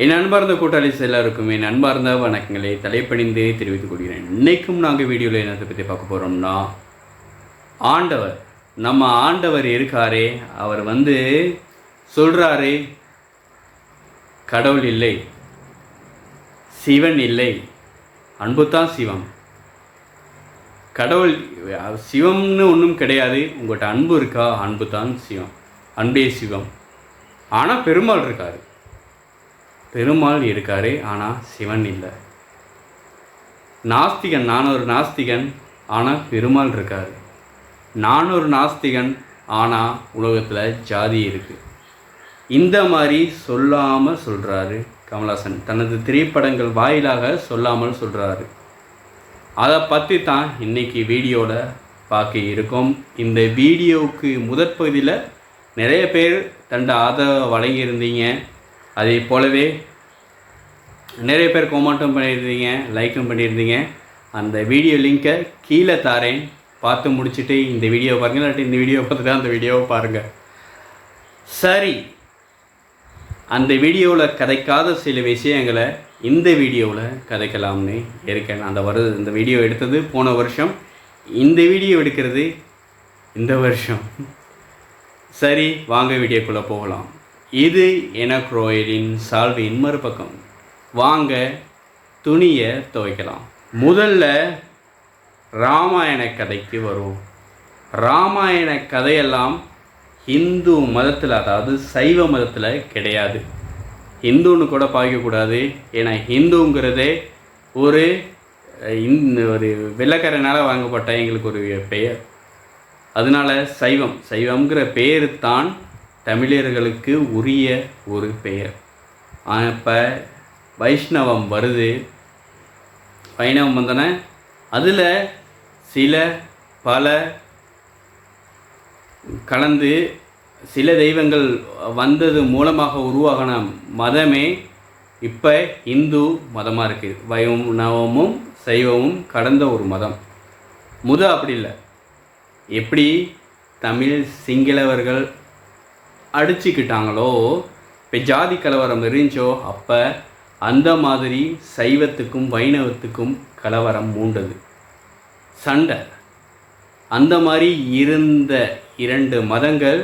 என் அன்பார்ந்த கூட்டாளிஸ் எல்லாருக்கும் என் அன்பார்ந்த வணக்கங்களை தலைப்பணிந்து தெரிவித்துக் கொள்கிறேன். இன்றைக்கும் நாங்கள் வீடியோவில் என்னத்தை பற்றி பார்க்க போகிறோம்னா ஆண்டவர் நம்ம ஆண்டவர் இருக்காரே அவர் வந்து சொல்கிறாரு கடவுள் இல்லை சிவன் இல்லை அன்பு தான் சிவம். கடவுள் சிவம்னு ஒன்றும் கிடையாது உங்கள்கிட்ட அன்பு இருக்கா அன்பு தான் சிவம் அன்பே சிவம். ஆனால் பெருமாள் இருக்காரு. பெருமாள் இருக்காரு ஆனால் சிவன் இல்லை. நாஸ்திகன் நான் ஒரு நாஸ்திகன் ஆனால் பெருமாள் இருக்கார். நான் ஒரு நாஸ்திகன் ஆனால் உலகத்தில் ஜாதி இருக்குது இந்த மாதிரி சொல்லாமல் சொல்கிறாரு கமலாசன் தனது திரைப்படங்கள் வாயிலாக சொல்லாமல் சொல்கிறாரு அதை பற்றி தான் இன்னைக்கு வீடியோவில் பார்க்க இருக்கோம். இந்த வீடியோவுக்கு முதற் பகுதியில் நிறைய பேர் தண்ட ஆதரவை வழங்கியிருந்தீங்க. அதே போலவே நிறைய பேர் கொமெண்ட்டும் பண்ணியிருந்தீங்க லைக்கும் பண்ணியிருந்தீங்க. அந்த வீடியோ லிங்க்கை கீழே தாரேன். பார்த்து முடிச்சுட்டு இந்த வீடியோ பாருங்கள் இல்லாட்டி இந்த வீடியோ பார்த்துட்டு அந்த வீடியோவை பாருங்கள் சரி. அந்த வீடியோவில் கதைக்காத சில விஷயங்களை இந்த வீடியோவில் கதைக்கலாம்னு இருக்கேன். அந்த வரு இந்த வீடியோ எடுத்தது போன வருஷம். இந்த வீடியோ எடுக்கிறது இந்த வருஷம். சரி வாங்க வீடியோக்குள்ளே போகலாம். இது எனக்ரோயிலின் சால்வியின் மறுபக்கம். வாங்க துணியை துவைக்கலாம். முதல்ல ராமாயண கதைக்கு வருவோம். ராமாயண கதையெல்லாம் ஹிந்து மதத்தில் அதாவது சைவ மதத்தில் கிடையாது. ஹிந்துன்னு கூட பார்க்கக்கூடாது ஏன்னா ஹிந்துங்கிறதே ஒரு இந்த ஒரு வெள்ளக்காரனால் வாங்கப்பட்ட எங்களுக்கு ஒரு பெயர். அதனால சைவம் சைவம்ங்கிற பேர் தான் தமிழர்களுக்கு உரிய ஒரு பெயர். இப்போ வைஷ்ணவம் வருது. வைணவம் வந்தன அதில் சில பல கலந்து சில தெய்வங்கள் வந்தது மூலமாக உருவாகின மதமே இப்போ இந்து மதமாக இருக்குது வைணவமும் சைவமும் கடந்த ஒரு மதம். முத அப்படி இல்லை. எப்படி தமிழ் சிங்களவர்கள் அடிச்சுக்கிட்டாங்களோ? இப்போ ஜாதி கலவரம் இருந்துச்சோ அப்போ அந்த மாதிரி சைவத்துக்கும் வைணவத்துக்கும் கலவரம் மூண்டது. சண்டை. அந்த மாதிரி இருந்த இரண்டு மதங்கள்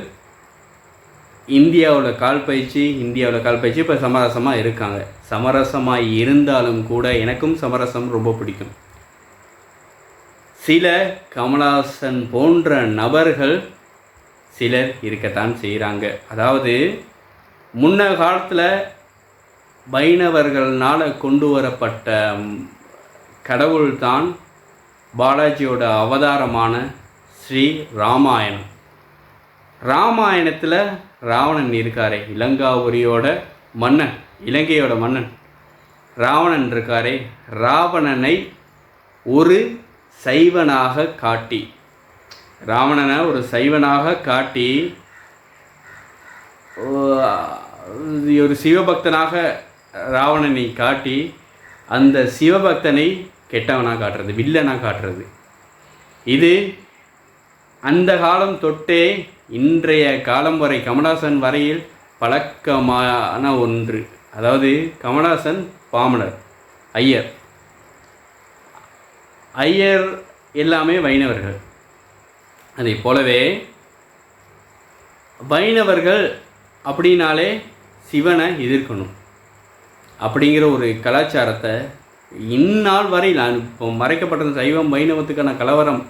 இந்தியாவில் கால் பயிற்சி இந்தியாவில் கால் பயிற்சி இப்போ சமரசமாக இருக்காங்க. சமரசமாக இருந்தாலும் கூட எனக்கும் சமரசம் ரொம்ப பிடிக்கும். சில கமலாசன் போன்ற நபர்கள் சிலர் இருக்கத்தான் செய்கிறாங்க அதாவது முன்ன காலத்தில் வைணவர்களால் கொண்டு வரப்பட்ட கடவுள்தான் பாலாஜியோட அவதாரமான ஸ்ரீ ராமாயணம். ராமாயணத்தில் ராவணன் இருக்காரே இலங்காபுரியோட மன்னன் இலங்கையோட மன்னன். ராவணன் இருக்காரே ராவணனை ஒரு சைவனாக காட்டி ராவணனை ஒரு சைவனாக காட்டி ஒரு சிவபக்தனாக ராவணனை காட்டி அந்த சிவபக்தனை கெட்டவனாக காட்டுறது வில்லனாக காட்டுறது. இது அந்த காலம் தொட்டே இன்றைய காலம் வரை கமலாசன் வரையில் பழக்கமான ஒன்று. அதாவது கமலாசன் பாமனர் ஐயர். ஐயர் எல்லாமே வைணவர்கள். அதை போலவே வைணவர்கள் அப்படின்னாலே சிவனை எதிர்க்கணும். அப்படிங்கிற ஒரு கலாச்சாரத்தை இந்நாள் வரை நான் இப்போ மறைக்கப்பட்ட சைவம் வைணவத்துக்கான கலவரம்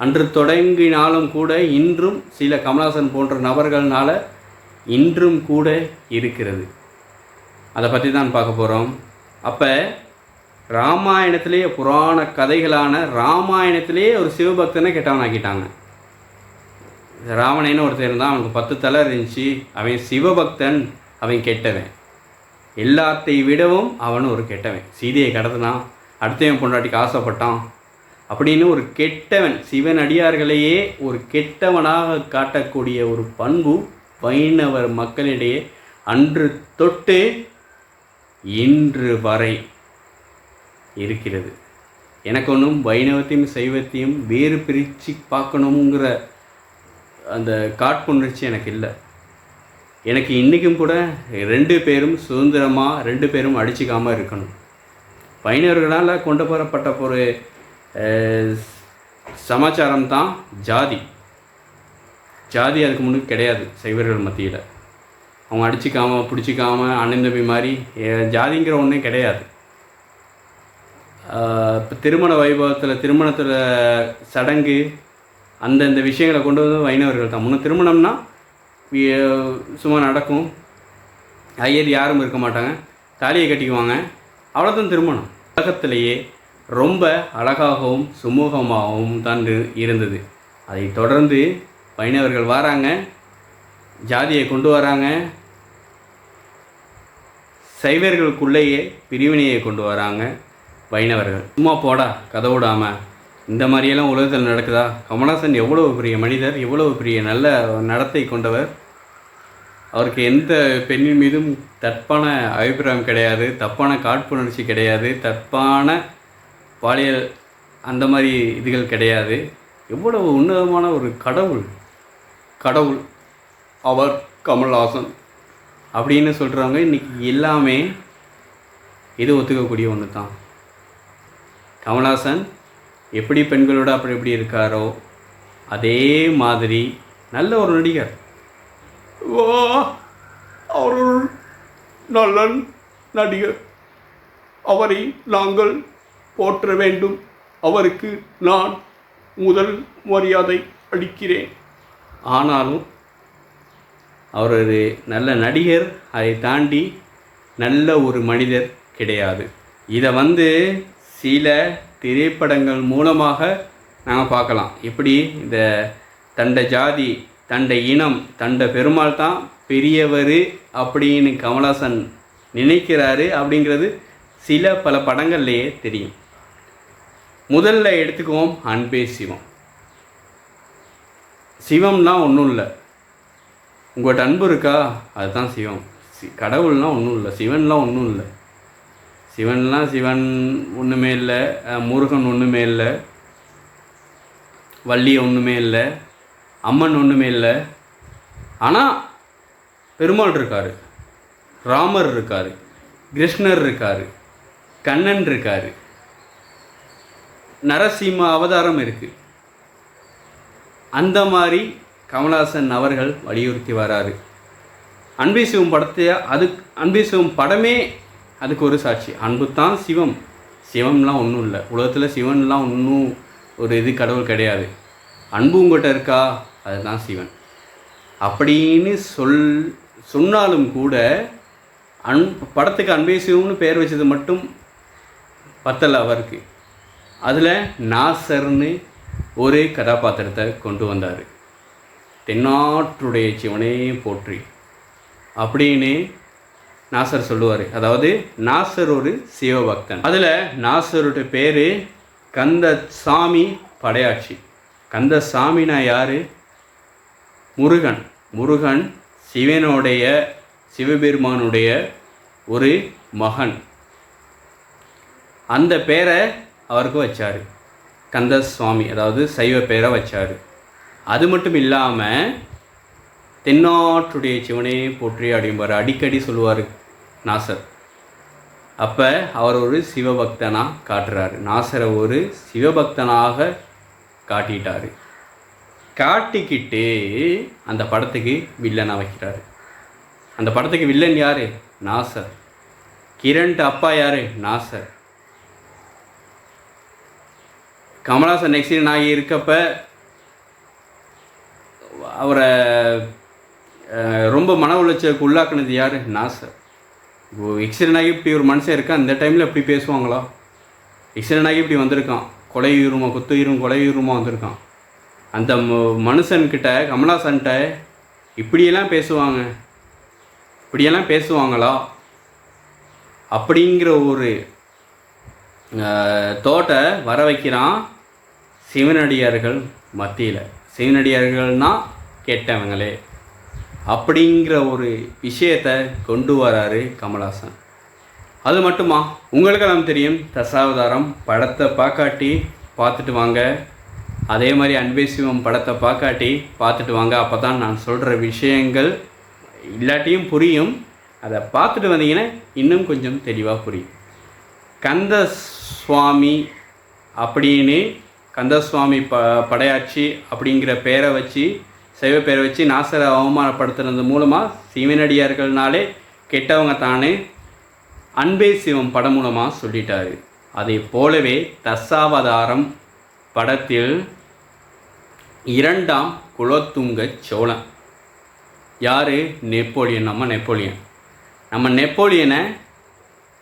அன்று தொடங்கினாலும் கூட இன்றும் சில கமலாசன் போன்ற நபர்கள்னால் இன்றும் கூட இருக்கிறது. அதை பற்றி தான் பார்க்க போகிறோம் அப்போ ராமாயணத்திலேயே புராண கதைகளான ராமாயணத்திலேயே ஒரு சிவபக்தனை கெட்டவனாக்கிட்டாங்க. ராவணன்னு ஒருத்தர் இருந்தான். அவனுக்கு பத்து தலை இருந்துச்சு. அவன் சிவபக்தன் அவன் கெட்டவன். எல்லாத்தை விடவும் அவன் ஒரு கெட்டவன். சீதையை கடத்தினான். அடுத்தவன் பொண்டாட்டிக்கு ஆசைப்பட்டான். அப்படின்னு ஒரு கெட்டவன் சிவன் அடியார்களையே ஒரு கெட்டவனாக காட்டக்கூடிய ஒரு பண்பு வைணவர் மக்களிடையே அன்று தொட்டு இன்று வரை இருக்கிறது. எனக்கு ஒன்றும் வைணவத்தையும் சைவத்தையும் வேறு பிரித்து பார்க்கணுங்கிற அந்த காட்புணர்ச்சி எனக்கு இல்லை. எனக்கு இன்றைக்கும் கூட ரெண்டு பேரும் சுதந்திரமாக ரெண்டு பேரும் அடிச்சுக்காமல் இருக்கணும். வைணவர்களால் கொண்டு வரப்பட்ட ஒரு சமாச்சாரம் தான் ஜாதி. ஜாதி அதுக்கு முன்னுக்கு கிடையாது சைவர்கள் மத்தியில். அவங்க அடிச்சிக்காமல் பிடிச்சிக்காமல் அண்ணன் தம்பி மாதிரி ஜாதிங்கிற ஒன்றே கிடையாது. இப்போ திருமண வைபவத்தில் திருமணத்தில் சடங்கு அந்தந்த விஷயங்களை கொண்டு வந்து வைணவர்கள் தான் முன்ன திருமணம்னா சும்மா நடக்கும். ஐயர் யாரும் இருக்க மாட்டாங்க. தாலியை கட்டிக்குவாங்க. அவ்வளோதான் திருமணம். உலகத்திலேயே ரொம்ப அழகாகவும் சுமூகமாகவும் தான் இருந்தது. அதை தொடர்ந்து வைணவர்கள் வராங்க. ஜாதியை கொண்டு வராங்க. சைவர்களுக்குள்ளேயே பிரிவினையை கொண்டு வராங்க வைணவர்கள். சும்மா போடா கதை விடாமல் இந்த மாதிரியெல்லாம் உலகத்தில் நடக்குதா? கமலாசன் எவ்வளவு பெரிய மனிதர் எவ்வளவு பெரிய நல்ல நடத்தை கொண்டவர்? அவருக்கு எந்த பெண்ணின் மீதும் தப்பான அபிப்பிராயம் கிடையாது தப்பான காட்புணர்ச்சி கிடையாது தப்பான பாலியல் அந்த மாதிரி இதுகள் கிடையாது. எவ்வளவு உன்னதமான ஒரு கடவுள் கடவுள் அவர் கமல்ஹாசன் அப்படின்னு சொல்கிறவங்க இன்னைக்கு எல்லாமே இது ஒத்துக்கக்கூடிய ஒன்று தான் கமல்ஹாசன் எப்படி பெண்களோட அப்படி எப்படி இருக்காரோ அதே மாதிரி நல்ல ஒரு நடிகர். ஓ அவர் நல்ல நடிகர். அவரை நாங்கள் போற்ற வேண்டும். அவருக்கு நான் முதல் மரியாதை அளிக்கிறேன். ஆனாலும் அவர் ஒரு நல்ல நடிகர் அதை தாண்டி நல்ல ஒரு மனிதர் கிடையாது. இதை வந்து சில திரைப்படங்கள் மூலமாக நாங்கள் பார்க்கலாம். எப்படி? இந்த தண்ட ஜாதி தண்ட இனம் தண்ட பெருமாள் தான் பெரியவர் அப்படின்னு கமலாசன் நினைக்கிறாரு அப்படிங்கிறது சில பல படங்கள்லேயே தெரியும். முதல்ல எடுத்துக்குவோம் அன்பே சிவம். சிவம்னா ஒன்றும் இல்லை. உங்கள்கிட்ட அன்பு இருக்கா? அதுதான் சிவம். சி கடவுள்லாம் ஒன்றும் இல்லை. சிவன்லாம் ஒன்றும் இல்லை. சிவன்லாம் சிவன் ஒன்றுமே இல்லை முருகன் ஒன்றுமே இல்லை வள்ளி ஒன்றுமே இல்லை அம்மன் ஒன்றுமே இல்லை. ஆனால் பெருமாள் இருக்கார் ராமர் இருக்கார் கிருஷ்ணர் இருக்கார் கண்ணன் இருக்கார். நரசிம்ம அவதாரம் இருக்குது அந்த மாதிரி கமலஹாசன் அவர்கள் வலியுறுத்தி வராரு. அன்பே சிவம் படத்தை அது அன்பே சிவம் படமே அதுக்கு ஒரு சாட்சி. அன்பு தான் சிவம். சிவம்லாம் ஒன்றும் இல்லை. உலகத்தில் சிவன்லாம் ஒன்றும் ஒரு இது கடவுள் கிடையாது. அன்பு உங்கள்கிட்ட இருக்கா? அதுதான் சிவன். அப்படின்னு சொல் சொன்னாலும் கூட அன் படத்துக்கு அன்பே சிவம்னு பெயர் வச்சது மட்டும் பத்தலை அவருக்கு. அதில் நாசர்னு ஒரு கதாபாத்திரத்தை கொண்டு வந்தார். தென்னாட்டுடைய சிவனே போற்றி. அப்படின்னு நாசர் சொல்லுவார். அதாவது நாசர் ஒரு சிவபக்தன். அதில் நாசருடைய பேர் கந்த சாமி படையாட்சி. கந்த சாமினா யார்? முருகன். முருகன் சிவனுடைய சிவபெருமானுடைய ஒரு மகன். அந்த பேரை அவருக்கு வச்சார். கந்தசுவாமி அதாவது சைவ பேரை வச்சார். அது மட்டும் இல்லாமல் தென்னாட்டுடைய சிவனே போற்றி அப்படிம்பார் அடிக்கடி சொல்லுவார். நாசர். அப்போ அவர் ஒரு சிவபக்தனாக காட்டுறாரு. நாசரை ஒரு சிவபக்தனாக காட்டிட்டார். காட்டிக்கிட்டு அந்த படத்துக்கு வில்லனாக வைக்கிறாரு. அந்த படத்துக்கு வில்லன் யார்? நாசர். கிரண் அப்பா யார்? நாசர். கமலாசன் நெக்ஸ்ட் ஆகி இருக்கப்ப அவரை ரொம்ப மன உளைச்சலுக்கு உள்ளாக்குனது யார்? நாசர். இப்போ எக்ஸிடென்ட் ஆகி இப்படி ஒரு மனுஷன் இருக்கா? இந்த டைமில் இப்படி பேசுவாங்களா? எக்ஸிடென்ட் ஆகி இப்படி வந்திருக்கான். கொலை உயிருமா குத்து உயிரும் கொலை உருமா வந்திருக்கான். அந்த ம- மனுஷன்கிட்ட கமலாசன்கிட்ட இப்படியெல்லாம் பேசுவாங்க. இப்படியெல்லாம் பேசுவாங்களா? அப்படிங்கிற ஒரு தோட்டை வர வைக்கிறான் சிவனடியார்கள் மத்தியில். சிவனடியார்கள்னா கெட்டவங்களே. அப்படிங்கிற ஒரு விஷயத்தை கொண்டு வராரு கமலாசன் அது மட்டுமா? உங்களுக்கெல்லாம் தெரியும் தசாவதாரம் படத்தை பார்க்காட்டி பார்த்துட்டு வாங்க. அதே மாதிரி அன்பே சிவம் படத்தை பார்க்காட்டி பார்த்துட்டு வாங்க. அப்போ தான் நான் சொல்கிற விஷயங்கள் இல்லாட்டியும் புரியும். அதை பார்த்துட்டு வந்தீங்கன்னா இன்னும் கொஞ்சம் தெளிவாக புரியும். கந்த சுவாமி அப்படின்னு கந்தசுவாமி ப படையாட்சி அப்படிங்கிற பேரை வச்சு சைவ பேரை வச்சு நாசரை அவமானப்படுத்துறது மூலமாக சிவனடியார்கள்னாலே கெட்டவங்க தானே அன்பே சிவம் படம் மூலமாக சொல்லிட்டாரு. அதே போலவே தசாவதாரம் படத்தில் இரண்டாம் குலத்துங்க சோழன். யார்? நெப்போலியன். நம்ம நெப்போலியன். நம்ம நெப்போலியனை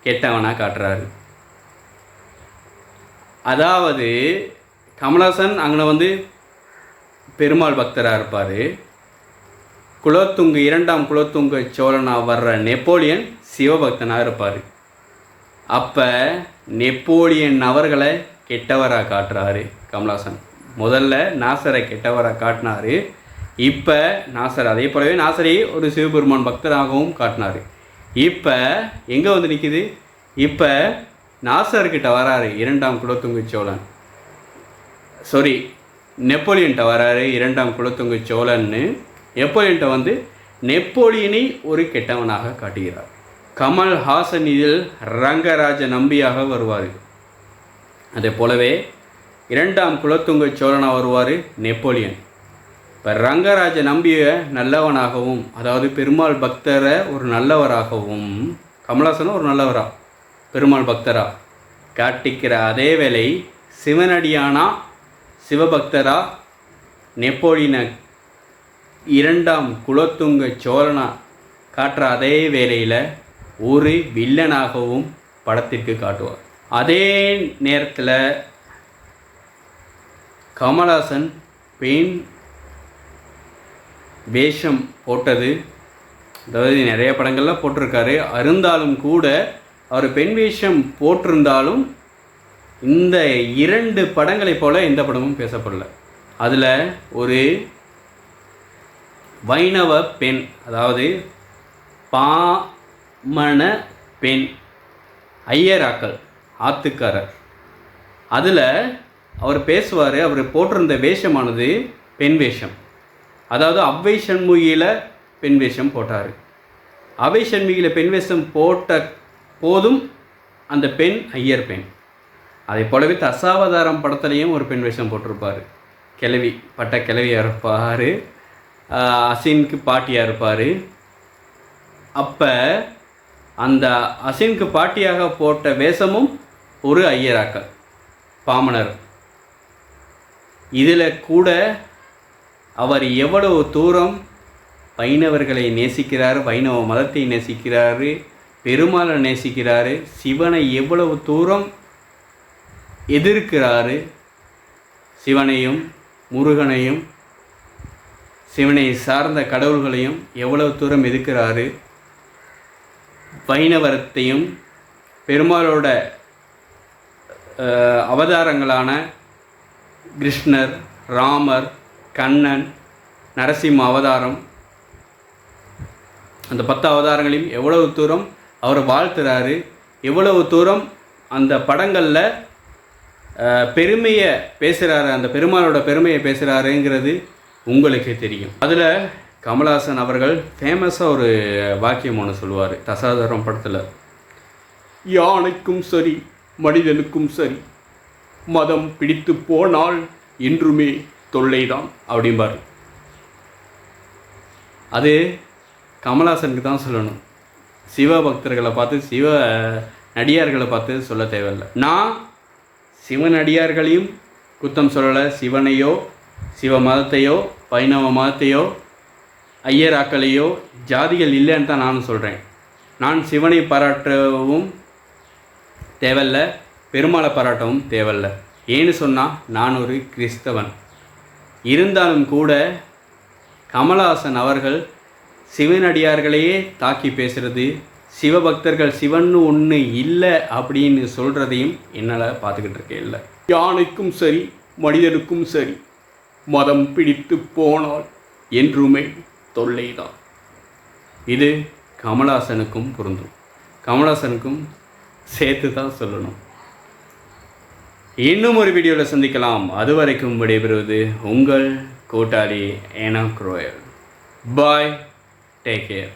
கெட்டவனாக காட்டுறாரு. அதாவது கமலஹாசன் அங்கே வந்து பெருமாள் பக்தராக இருப்பார். குலத்துங்கு இரண்டாம் குலோத்துங்க சோழனாக வர்ற நெப்போலியன் சிவபக்தனாக இருப்பார். அப்போ நெப்போலியன் அவர்களை கெட்டவராக காட்டுறாரு கமலாசன் முதல்ல நாசரை கெட்டவராக காட்டினாரு. இப்போ நாசர் அதே போலவே நாசரை ஒரு சிவபெருமான் பக்தராகவும் காட்டினார். இப்போ எங்கே வந்து நிற்கிது இப்போ நாசர்கிட்ட வராரு இரண்டாம் குலத்துங்கு சோழன். சாரி நெப்போலியன்ட்ட வராரு இரண்டாம் குலோத்துங்க சோழன்னு. நெப்போலியன்ட்ட வந்து நெப்போலியனை ஒரு கெட்டவனாக காட்டுகிறார். கமல் ஹாசன் இதில் ரங்கராஜ நம்பியாக வருவார். அதே போலவே இரண்டாம் குலத்துங்க சோழனாக வருவார் நெப்போலியன். இப்போ ரங்கராஜ நம்பியை நல்லவனாகவும் அதாவது பெருமாள் பக்தரை ஒரு நல்லவராகவும் கமலாசனும் ஒரு நல்லவரா பெருமாள் பக்தரா காட்டிக்கிற அதே வேளை சிவனடியானா சிவபக்தரா நெப்போலின இரண்டாம் குலத்துங்க சோழனா காட்டுற அதே வேளையில் ஒரு வில்லனாகவும் படத்திற்கு காட்டுவார். அதே நேரத்தில் கமலாசன் பெண் வேஷம் போட்டது. அதாவது நிறைய படங்கள்லாம் போட்டிருக்காரு. அருந்தாலும் கூட அவர் பெண் வேஷம் போட்டிருந்தாலும் இந்த இரண்டு படங்களைப் போல எந்த படமும் பேசப்படல. அதில் ஒரு வைணவ பெண் அதாவது பாமண பெண் ஐயராக்கள் ஆத்துக்காரர். அதில் அவர் பேசுவார் அவர் போட்டிருந்த வேஷமானது பெண் வேஷம். அதாவது அவ்வை சண்முகியில் பெண் வேஷம் போட்டார். அவை சண்முகியில் பெண் வேஷம் போட்ட போதும் அந்த பெண் ஐயர் பெண். அதை போலவே தசாவதாரம் படத்துலையும் ஒரு பெண் வேஷம் போட்டிருப்பார். கிளவி பட்ட கிளவியாக இருப்பார். அசின்க்கு பாட்டியாக இருப்பார். அப்போ அந்த அசின்க்கு பாட்டியாக போட்ட வேஷமும் ஒரு ஐயராக்கள் பாமணர். இதில் கூட அவர் எவ்வளவு தூரம் வைணவர்களை நேசிக்கிறார் வைணவ மதத்தை நேசிக்கிறாரு பெருமாளை நேசிக்கிறாரு சிவனை எவ்வளவு தூரம் எதிர்க்கிறாரு சிவனையும் முருகனையும் சிவனை சார்ந்த கடவுள்களையும் எவ்வளவு தூரம் எதிர்க்கிறாரு? வைணவரத்தையும் பெருமாளோட அவதாரங்களான கிருஷ்ணர் ராமர் கண்ணன் நரசிம்ம அவதாரம். அந்த பத்து அவதாரங்களையும் எவ்வளவு தூரம் அவர் வாழ்த்துறாரு? எவ்வளவு தூரம் அந்த படங்களில் பெருமையை பேசுகிறாரு அந்த பெருமாளோட பெருமையை பேசுகிறாருங்கிறது உங்களுக்கே தெரியும். அதில் கமலஹாசன் அவர்கள் ஃபேமஸாக ஒரு வாக்கியம் ஒன்று சொல்லுவார் தசாதரம் படத்தில். யானைக்கும் சரி மனிதனுக்கும் சரி மதம் பிடித்து போனால் என்றுமே தொல்லைதான். அப்படிம்பார். அது கமலஹாசனுக்கு தான் சொல்லணும். சிவ பக்தர்களை பார்த்து சிவ நடிகார்களை பார்த்து சொல்ல தேவையில்லை. நான் சிவன் அடியார்களையும் குத்தம் சொல்லலை. சிவனையோ சிவ மதத்தையோ வைணவ மதத்தையோ ஐயராக்களையோ ஜாதிகள் இல்லைன்னு தான் நானும் சொல்கிறேன் நான் சிவனை பாராட்டவும் தேவையில்ல பெருமாளை பாராட்டவும் தேவையில்ல. ஏன்னு சொன்னால் நான் ஒரு கிறிஸ்தவன். இருந்தாலும் கூட கமலஹாசன் அவர்கள் சிவனடியார்களையே தாக்கி பேசுகிறது சிவபக்தர்கள் சிவன்னு ஒன்று இல்லை அப்படின்னு சொல்கிறதையும் என்னால் பார்த்துக்கிட்டு இருக்கேன் இல்லை. யானைக்கும் சரி மனிதனுக்கும் சரி மதம் பிடித்து போனால் என்றுமே தொல்லைதான். இது கமலஹாசனுக்கும் பொருந்தும். கமலாசனுக்கும் சேர்த்து தான் சொல்லணும். இன்னும் ஒரு வீடியோவில் சந்திக்கலாம். அது வரைக்கும் விடைபெறுவது உங்கள் கூட்டாளி ஏனா குரோயல். Bye take care